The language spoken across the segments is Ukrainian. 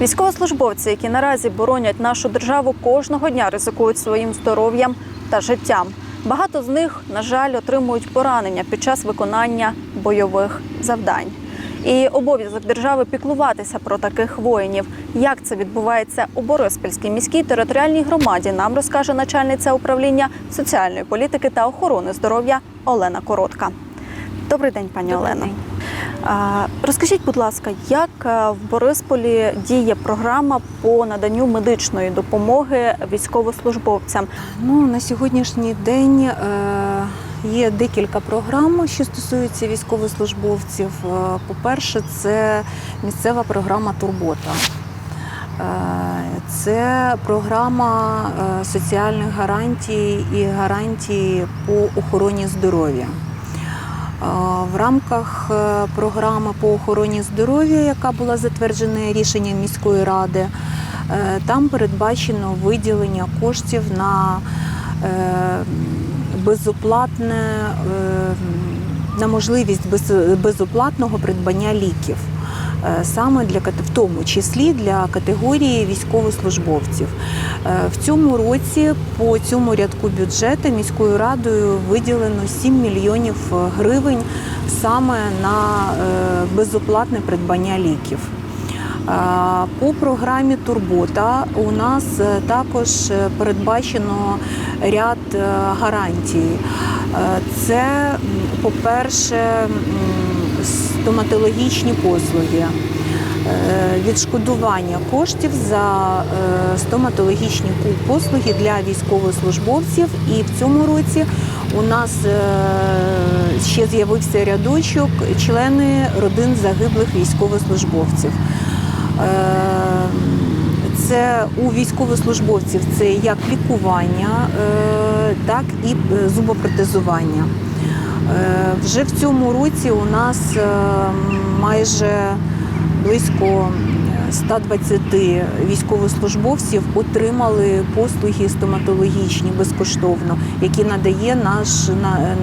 Військовослужбовці, які наразі боронять нашу державу, кожного дня ризикують своїм здоров'ям та життям. Багато з них, на жаль, отримують поранення під час виконання бойових завдань. І обов'язок держави піклуватися про таких воїнів. Як це відбувається у Бориспільській міській територіальній громаді, нам розкаже начальниця управління соціальної політики та охорони здоров'я Олена Коротка. Добрий день, пані Добрий Олено. день. Розкажіть, будь ласка, як е, в Борисполі діє програма по наданню медичної допомоги військовослужбовцям? Ну, на сьогоднішній день е, є декілька програм, що стосуються військовослужбовців. Е, По-перше, це місцева програма Турбота. Це програма соціальних гарантій і гарантій по охороні здоров'я. В рамках е, програми по охороні здоров'я, яка була затверджена рішенням міської ради, е, там передбачено виділення коштів на е, безоплатне на можливість без- безоплатного придбання ліків. Е, Саме для в тому числі для категорії військовослужбовців. Е, В цьому році по цьому рядку бюджету міською радою виділено 7 мільйонів гривень саме на е, безоплатне придбання ліків. По програмі Турбота у нас також передбачено ряд гарантій. Це, по-перше, стоматологічні послуги, е, відшкодування коштів за е, стоматологічні послуги для військовослужбовців. І в цьому році у нас е, ще з'явився рядочок члени родин загиблих військовослужбовців. Це у військовослужбовців це як лікування, так і зубопротезування. Е, Вже в цьому році у нас е, майже близько 120 військовослужбовців отримали послуги стоматологічні безкоштовно, які надає наш,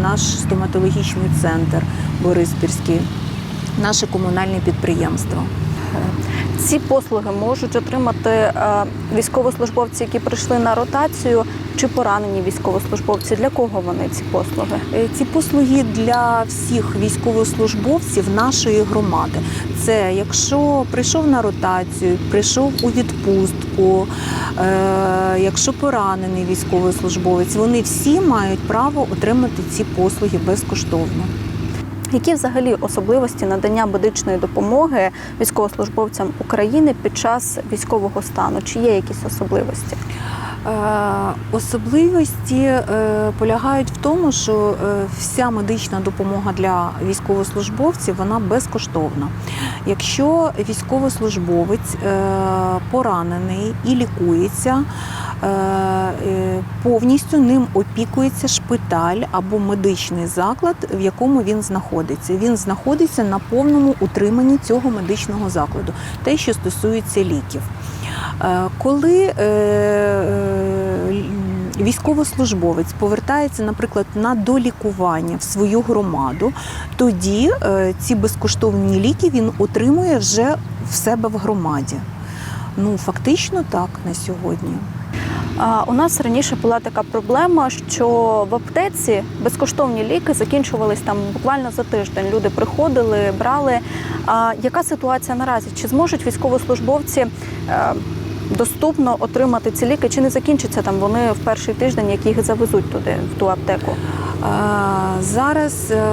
наш стоматологічний центр Бориспільський, наше комунальне підприємство. Ці послуги можуть отримати е, військовослужбовці, які прийшли на ротацію, чи поранені військовослужбовці. Для кого вони ці послуги? Е, Ці послуги для всіх військовослужбовців нашої громади. Це якщо прийшов на ротацію, прийшов у відпустку, е, якщо поранений військовослужбовець, вони всі мають право отримати ці послуги безкоштовно. Які взагалі особливості надання медичної допомоги військовослужбовцям України під час військового стану? Чи є якісь особливості? Е, Особливості е, полягають в тому, що е, вся медична допомога для військовослужбовців вона безкоштовна. Якщо військовослужбовець поранений і лікується, повністю ним опікується шпиталь або медичний заклад, в якому він знаходиться. Він знаходиться на повному утриманні цього медичного закладу, те, що стосується ліків. Е, Коли е, е, військовослужбовець повертається, наприклад, на долікування в свою громаду, тоді ці безкоштовні ліки він отримує вже в себе в громаді. Ну, фактично так на сьогодні. У нас раніше була така проблема, що в аптеці безкоштовні ліки закінчувались там буквально за тиждень. Люди приходили, брали. А яка ситуація наразі? Чи зможуть військовослужбовці доступно отримати ці ліки? Чи не закінчаться там вони в перший тиждень, як їх завезуть туди, в ту аптеку? Е, Зараз е,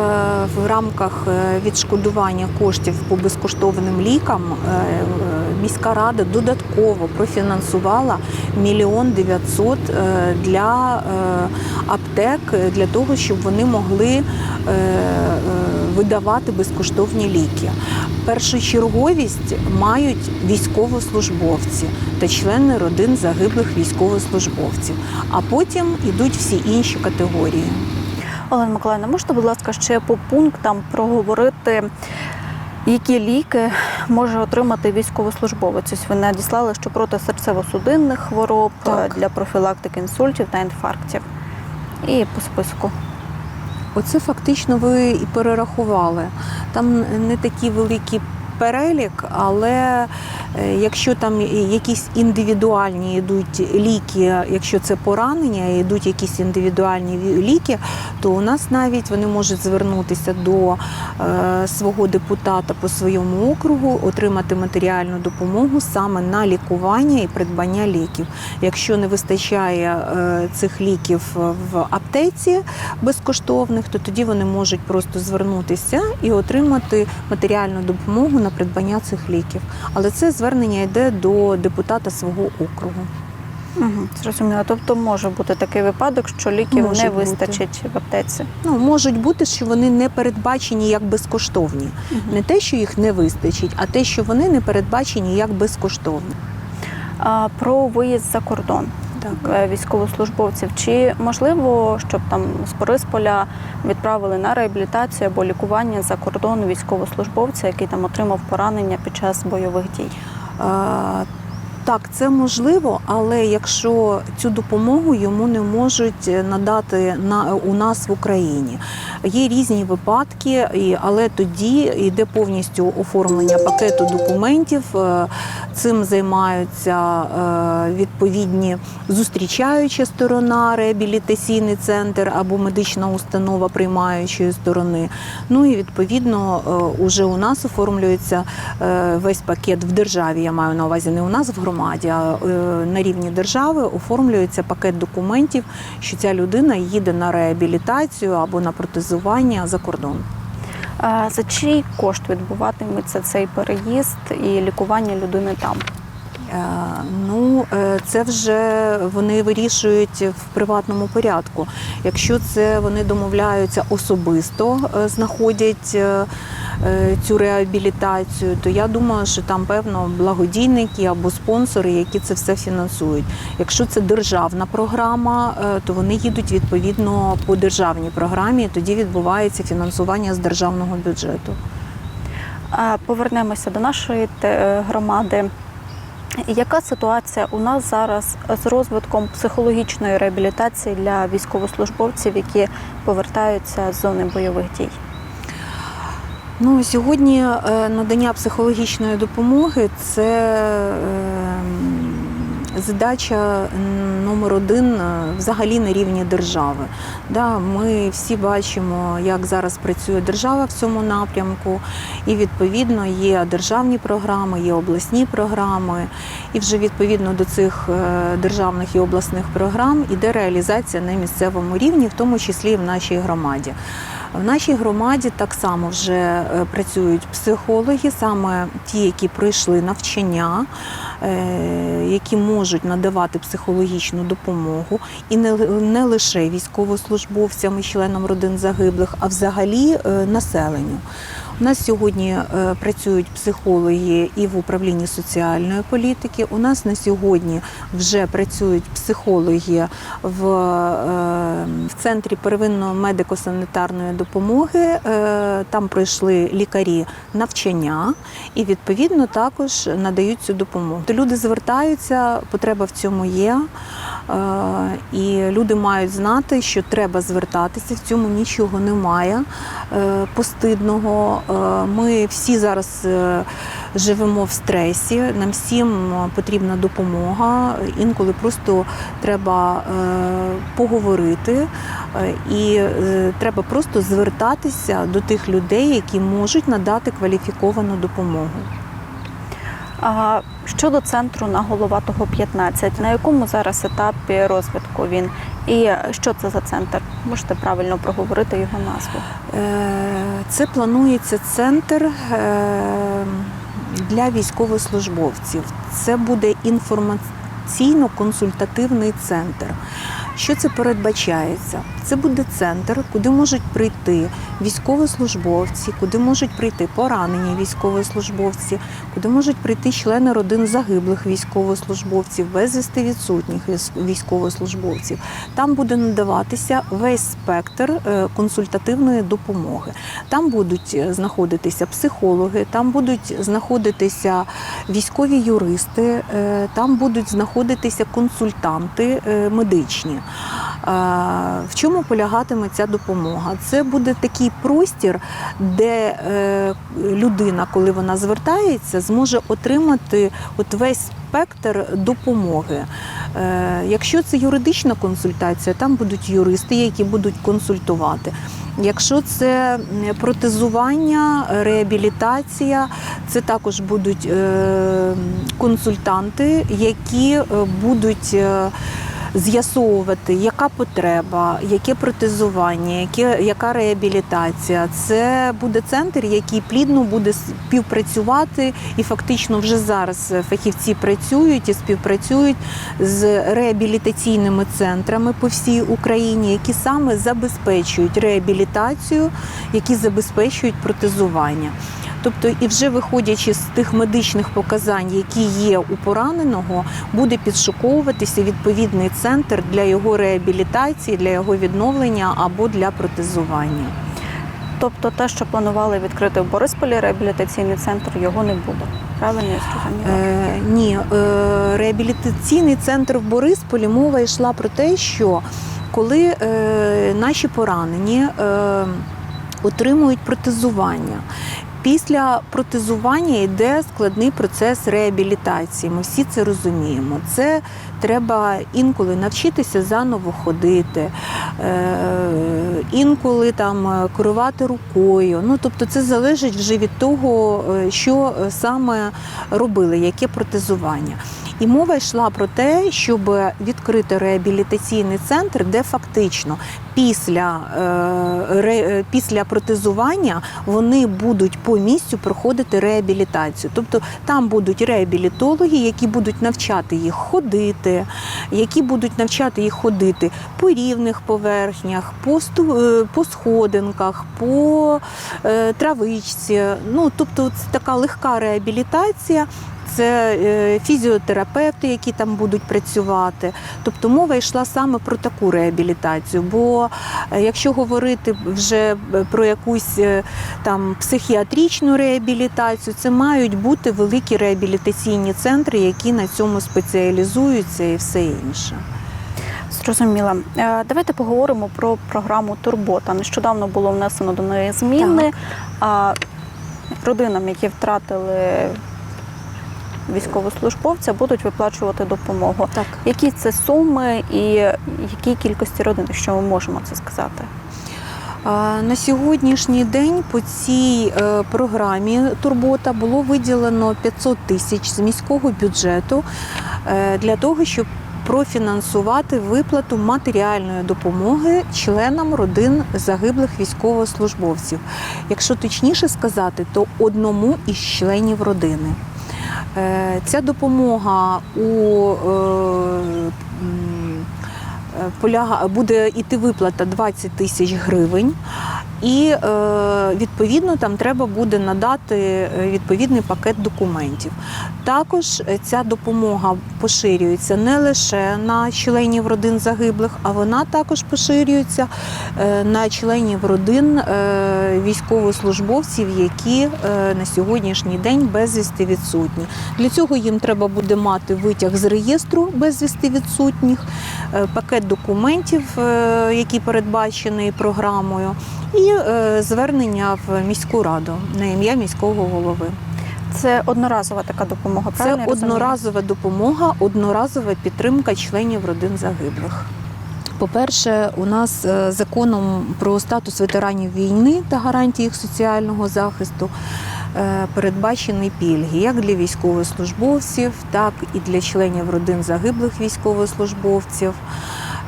в рамках е, відшкодування коштів по безкоштовним лікам міська рада додатково профінансувала мільйон дев'ятсот для аптек е, для того, щоб вони могли е, е, видавати безкоштовні ліки. Першочерговість мають військовослужбовці та члени родин загиблих військовослужбовців, а потім йдуть всі інші категорії. Олена Миколаївна, можете, будь ласка, ще по пунктам проговорити, які ліки може отримати військовослужбовець? Ось ви надіслали, що проти серцево-судинних хвороб, Так. для профілактики інсультів та інфарктів. І по списку. Оце фактично ви і перерахували. Там не такий великий перелік, але Е, Якщо там якісь індивідуальні йдуть ліки, якщо це поранення, йдуть якісь індивідуальні ліки, то у нас навіть вони можуть звернутися до е, свого депутата по своєму округу, отримати матеріальну допомогу саме на лікування і придбання ліків. Якщо не вистачає е, цих ліків в аптеці безкоштовних, то тоді вони можуть просто звернутися і отримати матеріальну допомогу на придбання цих ліків. Але це звернення йде до депутата свого округу. Угу, зрозуміло. Тобто може бути такий випадок, що ліків Може не бути. вистачить в аптеці. Ну можуть бути, що вони не передбачені як безкоштовні. Не те, що їх не вистачить, а те, що вони не передбачені як безкоштовні. А про виїзд за кордон Так. е, військовослужбовців. Чи можливо, щоб там з Борисполя відправили на реабілітацію або лікування за кордон військовослужбовця, який там отримав поранення під час бойових дій? Е, Так, це можливо, але якщо цю допомогу йому не можуть надати на у нас в Україні, є різні випадки, але тоді йде повністю оформлення пакету документів. е, Цим займаються е, відповідні зустрічаюча сторона, реабілітаційний центр або медична установа приймаючої сторони. Ну і відповідно е, уже у нас оформлюється е, весь пакет в державі. Я маю на увазі не у нас в громаді, а е, на рівні держави оформлюється пакет документів, що ця людина їде на реабілітацію або на протезування за кордон. За чий кошт відбуватиметься цей переїзд і лікування людини там? Е, Ну, е, це вже вони вирішують в приватному порядку. Якщо це вони домовляються особисто, е, знаходять цю реабілітацію, то я думаю, що там певно благодійники або спонсори, які це все фінансують. Якщо це державна програма, то вони їдуть відповідно по державній програмі. Тоді відбувається фінансування з державного бюджету. Повернемося до нашої громади. Яка ситуація у нас зараз з розвитком психологічної реабілітації для військовослужбовців, які повертаються з зони бойових дій? Ну, сьогодні е, надання психологічної допомоги це ем, задача номер один е, взагалі на рівні держави. Да, ми всі бачимо, як зараз працює держава в цьому напрямку, і відповідно є державні програми, є обласні програми, і вже відповідно до цих е, державних і обласних програм іде реалізація на місцевому рівні, в тому числі і в нашій громаді. В нашій громаді так само вже е, працюють психологи, саме ті, які пройшли навчання, е, які можуть надавати психологічну допомогу, і не, лише військовослужбовцям і членам родин загиблих, а взагалі е, населенню. У нас сьогодні е, працюють психологи і в управлінні соціальної політики. У нас на сьогодні вже працюють психологи в, е, в центрі первинної медико-санітарної допомоги. Е, Там пройшли лікарі навчання і відповідно також надають цю допомогу. Люди звертаються, потреба в цьому є. І люди мають знати, що треба звертатися. В цьому нічого немає постидного. Е, Ми всі зараз е, живемо в стресі. Нам всім потрібна допомога. Інколи просто треба е, поговорити, е, і е, треба просто звертатися до тих людей, які можуть надати кваліфіковану допомогу. А щодо центру на Головатого 15, на якому зараз етапі розвитку він? І що це за центр? Можете правильно проговорити його назву? Е, Це планується центр е, для військовослужбовців. Це буде інформаційно-консультативний центр. Що це передбачається? Це буде центр, куди можуть прийти військовослужбовці, куди можуть прийти поранені військовослужбовці, куди можуть прийти члени родин загиблих військовослужбовців, безвісти відсутніх військовослужбовців. Там буде надаватися весь спектр е, консультативної допомоги. Там будуть е, знаходитися психологи, там будуть знаходитися військові юристи, е, там будуть знаходитися консультанти медичні. В чому полягатиме ця допомога? Це буде такий простір, де е, людина, коли вона звертається, зможе отримати от весь спектр допомоги. Е, Якщо це юридична консультація, там будуть юристи, які будуть консультувати. Якщо це протезування, реабілітація, це також будуть е, консультанти, які будуть з'ясовувати, яка потреба, яке протезування, яке, яка реабілітація. Це буде центр, який плідно буде співпрацювати, і фактично вже зараз фахівці працюють і співпрацюють з реабілітаційними центрами по всій Україні, які саме забезпечують реабілітацію, які забезпечують протезування. Тобто, і вже виходячи з тих медичних показань, які є у пораненого, буде підшуковуватися відповідний центр для його реабілітації, для його відновлення або для протезування. Тобто те, що планували відкрити в Борисполі реабілітаційний центр, його не буде. Правильно я зрозуміла? Е, ні, е, реабілітаційний центр в Борисполі мова йшла про те, що коли е, наші поранені е, отримують протезування. Після протезування йде складний процес реабілітації. Ми всі це розуміємо. Це треба інколи навчитися заново ходити, е, інколи там е, керувати рукою. Ну тобто, це залежить вже від того, е, що саме робили, яке протезування. І мова йшла про те, щоб відкрити реабілітаційний центр, де фактично після, е, е, після протезування вони будуть по місцю проходити реабілітацію. Тобто там будуть реабілітологи, які будуть навчати їх ходити, які будуть навчати їх ходити по рівних поверхнях, по, е, по сходинках, по травичці. Ну, тобто, це така легка реабілітація. Це фізіотерапевти, які там будуть працювати. Тобто мова йшла саме про таку реабілітацію. Бо е, якщо говорити вже е, про якусь е, там психіатричну реабілітацію, це мають бути великі реабілітаційні центри, які на цьому спеціалізуються і все інше. Зрозуміла. Давайте поговоримо про програму Турбота. Нещодавно було внесено до неї зміни. А родинам, які втратили військовослужбовця, будуть виплачувати допомогу. Так. Які це суми і якій кількості родин, що ми можемо це сказати? На сьогоднішній день по цій е, програмі Турбота було виділено 500 тисяч з міського бюджету е, для того, щоб профінансувати виплату матеріальної допомоги членам родин загиблих військовослужбовців. Якщо точніше сказати, то одному із членів родини. Е, Ця допомога у е, е, буде іти виплата 20 тисяч гривень, і е, відповідно там треба буде надати е, відповідний пакет документів. Також е, ця допомога поширюється не лише на членів родин загиблих, а вона також поширюється на членів родин військовослужбовців, які на сьогоднішній день безвісти відсутні. Для цього їм треба буде мати витяг з реєстру безвісти відсутніх, пакет документів, який передбачений програмою, і е, звернення в міську раду на ім'я міського голови. Це одноразова така допомога. Це правильно розумію? одноразова допомога, одноразова підтримка членів родин загиблих. По-перше, у нас е, законом про статус ветеранів війни та гарантії їх соціального захисту е, передбачені пільги як для військовослужбовців, так і для членів родин загиблих військовослужбовців.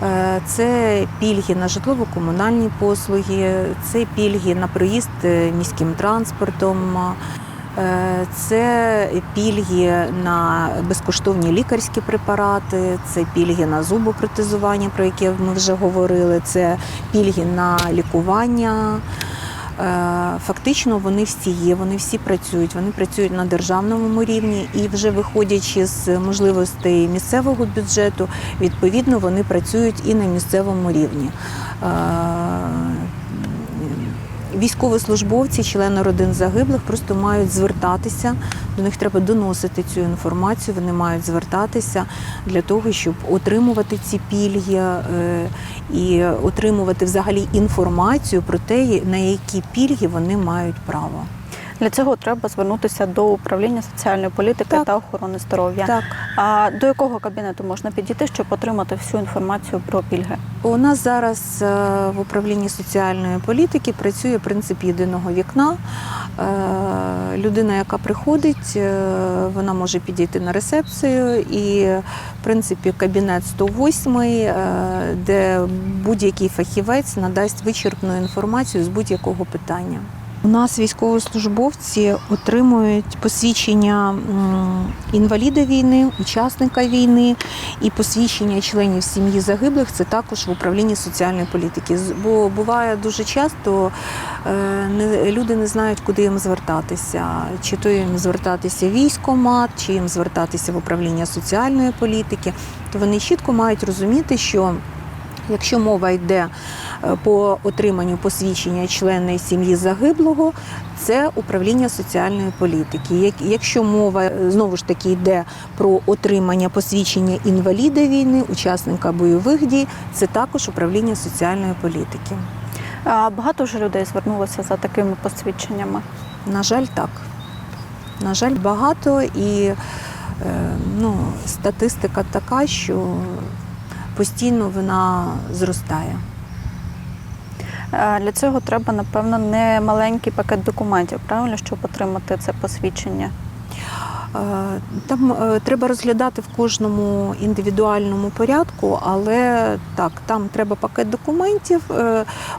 Е, Це пільги на житлово-комунальні послуги, це пільги на проїзд е, міським транспортом. Е, Це пільги на безкоштовні лікарські препарати, це пільги на зубопротезування, про яке ми вже говорили, це пільги на лікування. Е, Фактично вони всі є, вони всі працюють. Вони працюють на державному рівні і вже виходячи з можливостей місцевого бюджету, відповідно вони працюють і на місцевому рівні. Військовослужбовці, члени родин загиблих просто мають звертатися. До них треба доносити цю інформацію. Вони мають звертатися для того, щоб отримувати ці пільги е, і отримувати взагалі інформацію про те, на які пільги вони мають право. Для цього треба звернутися до управління соціальної політики Так. та охорони здоров'я. Так. А до якого кабінету можна підійти, щоб отримати всю інформацію про пільги? У нас зараз е, в управлінні соціальної політики працює принцип єдиного вікна. Е, Людина, яка приходить, е, вона може підійти на рецепцію і, в принципі, кабінет 108, е, де будь-який фахівець надасть вичерпну інформацію з будь-якого питання. У нас військовослужбовці отримують посвідчення інваліда війни, учасника війни і посвідчення членів сім'ї загиблих. Це також в управлінні соціальної політики. Бо буває дуже часто е, люди не знають, куди їм звертатися. Чи то їм звертатися в військкомат, чи їм звертатися в управління соціальної політики. То вони чітко мають розуміти, що Якщо мова йде по отриманню посвідчення члени сім'ї загиблого, це управління соціальної політики. Якщо мова е, знову ж таки йде про отримання посвідчення інваліда війни, учасника бойових дій, це також управління соціальної політики. А багато вже людей звернулося за такими посвідченнями. На жаль, так. На жаль, багато і е, ну, статистика така, що постійно вона зростає. Е, Для цього треба, напевно, не маленький пакет документів, правильно, щоб отримати це посвідчення. Е, Там е, треба розглядати в кожному індивідуальному порядку, але так, там треба пакет документів.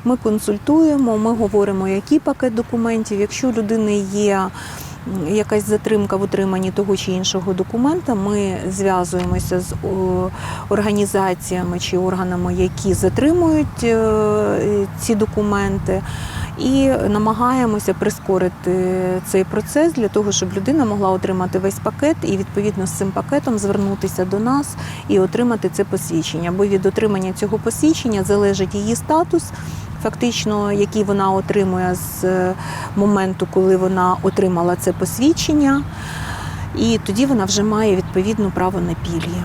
Ми консультуємо, ми говоримо, який пакет документів. Якщо у людини є якась затримка в отриманні того чи іншого документа, ми зв'язуємося з організаціями чи органами, які затримують е, ці документи і намагаємося прискорити цей процес для того, щоб людина могла отримати весь пакет і відповідно з цим пакетом звернутися до нас і отримати це посвідчення. Бо від отримання цього посвідчення залежить її статус. Фактично, який вона отримує з е, моменту, коли вона отримала це посвідчення, і тоді вона вже має відповідно право на пільги.